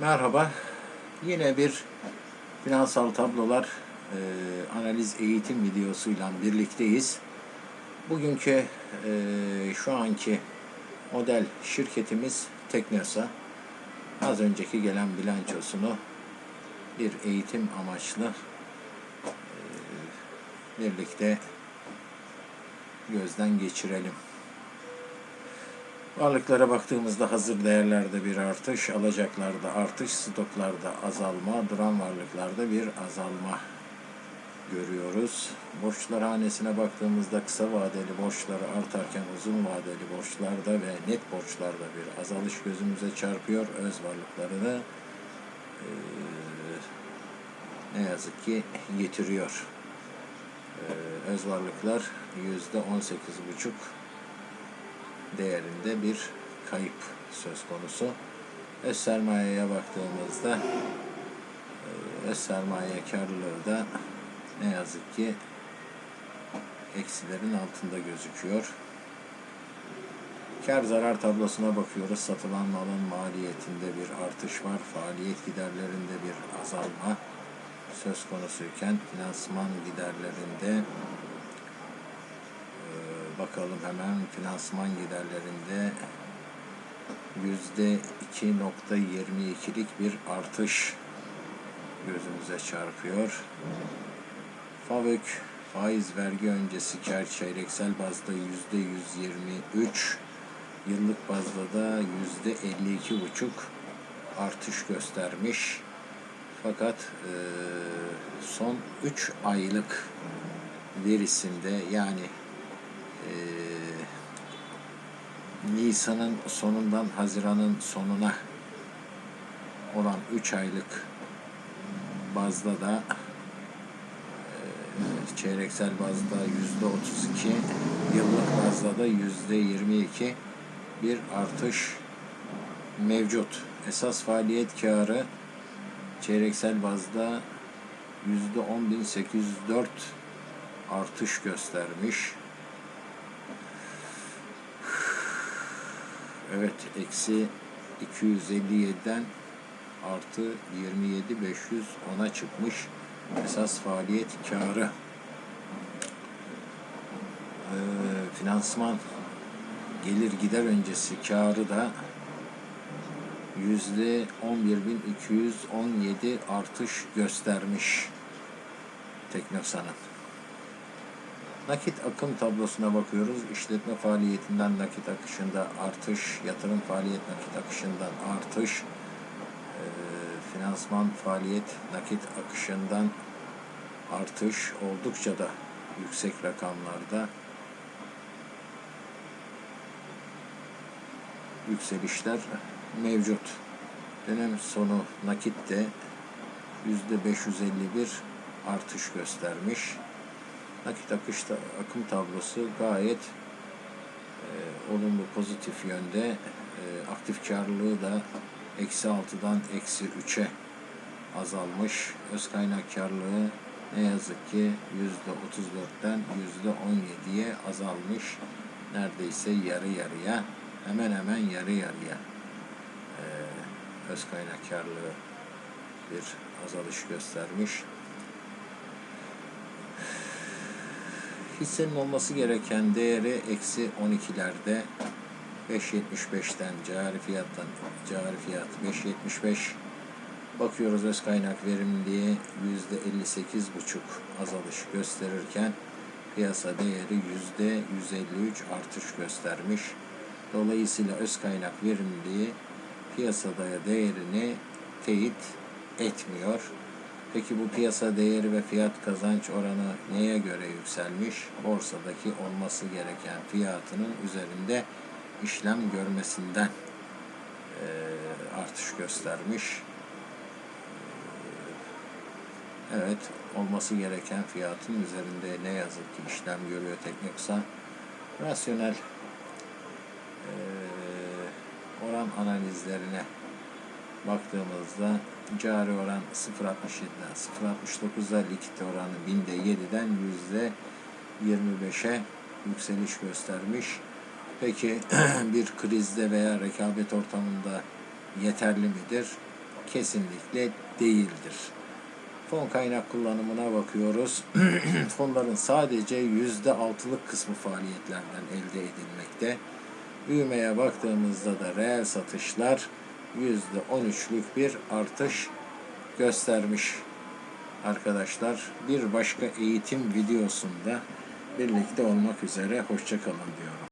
Merhaba. Yine bir finansal tablolar e, analiz eğitim videosuyla birlikteyiz. Bugünkü e, şu anki model şirketimiz Teknosa. Az önceki gelen bilançosunu bir eğitim amaçlı e, birlikte gözden geçirelim. Varlıklara baktığımızda hazır değerlerde bir artış, alacaklarda artış, stoklarda azalma, duran varlıklarda bir azalma görüyoruz. Borçlar hanesine baktığımızda kısa vadeli borçları artarken uzun vadeli borçlarda ve net borçlarda bir azalış gözümüze çarpıyor. Öz varlıklarını eee, ne yazık ki yitiriyor. Eee, öz varlıklar yüzde on sekiz buçuk değerinde bir kayıp söz konusu. Öz sermayeye baktığımızda e, öz sermaye karlılığı da ne yazık ki eksilerin altında gözüküyor. Kar zarar tablosuna bakıyoruz. Satılan malın maliyetinde bir artış var. Faaliyet giderlerinde bir azalma söz konusuyken finansman giderlerinde bakalım hemen finansman giderlerinde yüzde 2.22'lik bir artış gözümüze çarpıyor. FAVÖK faiz vergi öncesi kar çeyreksel bazda yüzde 123, yıllık bazda da yüzde 52,5 artış göstermiş. Fakat e, son 3 aylık verisinde yani Nisan'ın sonundan Haziran'ın sonuna olan 3 aylık bazda da e, çeyreksel bazda yüzde 32 yıllık bazda da yüzde 22 bir artış mevcut. Esas faaliyet karı çeyreksel bazda yüzde 10.804 artış göstermiş. Evet, eksi 257'den artı 27.510'a çıkmış. Esas faaliyet karı. Ee, finansman gelir gider öncesi karı da yüzde 11.217 artış göstermiş Teknosa'nın. Nakit akım tablosuna bakıyoruz. İşletme faaliyetinden nakit akışında artış, yatırım faaliyet nakit akışından artış, finansman faaliyet nakit akışından artış oldukça da yüksek rakamlarda yükselişler mevcut. Dönem sonu nakitte yüzde 551 artış göstermiş. Nakit akışta akım tablosu gayet e, olumlu pozitif yönde. E, aktif karlılığı da eksi 6'dan eksi 3'e azalmış. Öz kaynak karlılığı ne yazık ki yüzde 34'ten yüzde 17'ye azalmış. Neredeyse yarı yarıya hemen hemen yarı yarıya e, öz kaynak karlılığı bir azalış göstermiş. Hissenin olması gereken değeri eksi 12'lerde 5.75'ten cari fiyattan cari fiyat 5.75 bakıyoruz öz kaynak verimliliği %58,5 azalış gösterirken piyasa değeri %153 artış göstermiş. Dolayısıyla öz kaynak verimliliği piyasada değerini teyit etmiyor. Peki bu piyasa değeri ve fiyat kazanç oranı neye göre yükselmiş? Borsadaki olması gereken fiyatının üzerinde işlem görmesinden e, artış göstermiş. Evet, olması gereken fiyatın üzerinde ne yazık ki işlem görüyor Teknoksa. Rasyonel e, oran analizlerine baktığımızda cari oran 0.67'den 0.69'a likit oranı binde 7'den yüzde 25'e yükseliş göstermiş. Peki bir krizde veya rekabet ortamında yeterli midir? kesinlikle değildir. Fon kaynak kullanımına bakıyoruz. Fonların sadece yüzde altılık kısmı faaliyetlerden elde edilmekte. Büyümeye baktığımızda da reel satışlar yüzde on üçlük bir artış göstermiş arkadaşlar. Bir başka eğitim videosunda birlikte olmak üzere hoşçakalın diyorum.